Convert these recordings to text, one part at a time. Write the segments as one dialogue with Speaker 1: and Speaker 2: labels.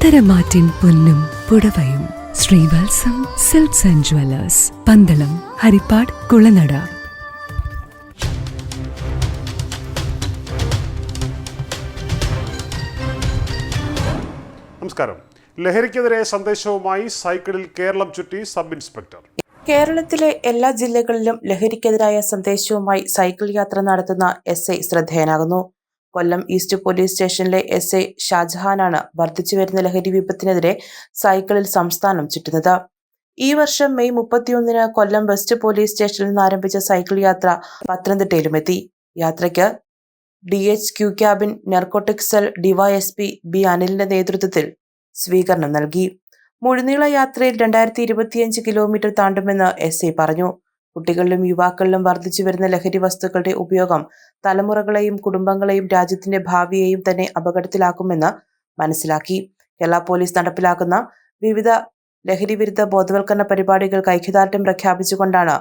Speaker 1: പത്തരമാറ്റിൻ പൊന്നും പുടവയും. Sreevalsam silks and jewellers Pandalam Harippad Kulanada.
Speaker 2: നമസ്കാരം. ലഹരിക്കെതിരെ സന്ദേശവുമായി സൈക്കിളിൽ കേരളം ചുറ്റി സബ് ഇൻസ്പെക്ടർ.
Speaker 3: കേരളത്തിലെ എല്ലാ ജില്ലകളിലും ലഹരിക്കെതിരായ സന്ദേശവുമായി സൈക്കിൾ യാത്ര നടത്തുന്ന എസ് ഐ ശ്രദ്ധേയനാകുന്നു. കൊല്ലം ഈസ്റ്റ് പോലീസ് സ്റ്റേഷനിലെ എസ് ഐ ഷാജഹാനാണ് വർദ്ധിച്ചുവരുന്ന ലഹരി വിപത്തിനെതിരെ സൈക്കിളിൽ സംസ്ഥാനം ചുറ്റുന്നത്. ഈ വർഷം മെയ് മുപ്പത്തിയൊന്നിന് കൊല്ലം വെസ്റ്റ് പോലീസ് സ്റ്റേഷനിൽ നിന്ന് ആരംഭിച്ച സൈക്കിൾ യാത്ര പത്തനംതിട്ടയിലുമെത്തി. യാത്രയ്ക്ക് D H Q cabin narcotic cell DYSP B അനിലിന്റെ നേതൃത്വത്തിൽ സ്വീകരണം നൽകി. മുഴുനീള യാത്രയിൽ രണ്ടായിരത്തി ഇരുപത്തിയഞ്ച് കിലോമീറ്റർ താണ്ടുമെന്ന് എസ് ഐ പറഞ്ഞു. കുട്ടികളിലും യുവാക്കളിലും വർദ്ധിച്ചു വരുന്ന ലഹരി വസ്തുക്കളുടെ ഉപയോഗം തലമുറകളെയും കുടുംബങ്ങളെയും രാജ്യത്തിന്റെ ഭാവിയെയും തന്നെ അപകടത്തിലാക്കുമെന്ന് മനസ്സിലാക്കി. കേരള പോലീസ് നടപ്പിലാക്കുന്ന വിവിധ ലഹരി വിരുദ്ധ ബോധവൽക്കരണ പരിപാടികൾക്ക് ഐക്യദാർഢ്യം പ്രഖ്യാപിച്ചുകൊണ്ടാണ്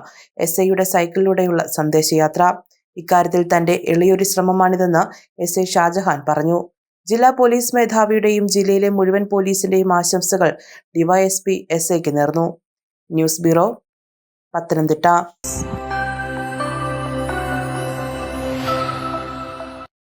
Speaker 3: എസ് ഐയുടെ സൈക്കിളിലൂടെയുള്ള സന്ദേശയാത്ര. ഇക്കാര്യത്തിൽ തന്റെ എളിയൊരു ശ്രമമാണിതെന്ന് എസ് ഐ ഷാജഹാൻ പറഞ്ഞു. ജില്ലാ പോലീസ് മേധാവിയുടെയും ജില്ലയിലെ മുഴുവൻ പോലീസിന്റെയും ആശംസകൾ ഡിവൈഎസ്പി എസ് ഐക്ക് നേർന്നു. News bureau பத்திருந்துட்டா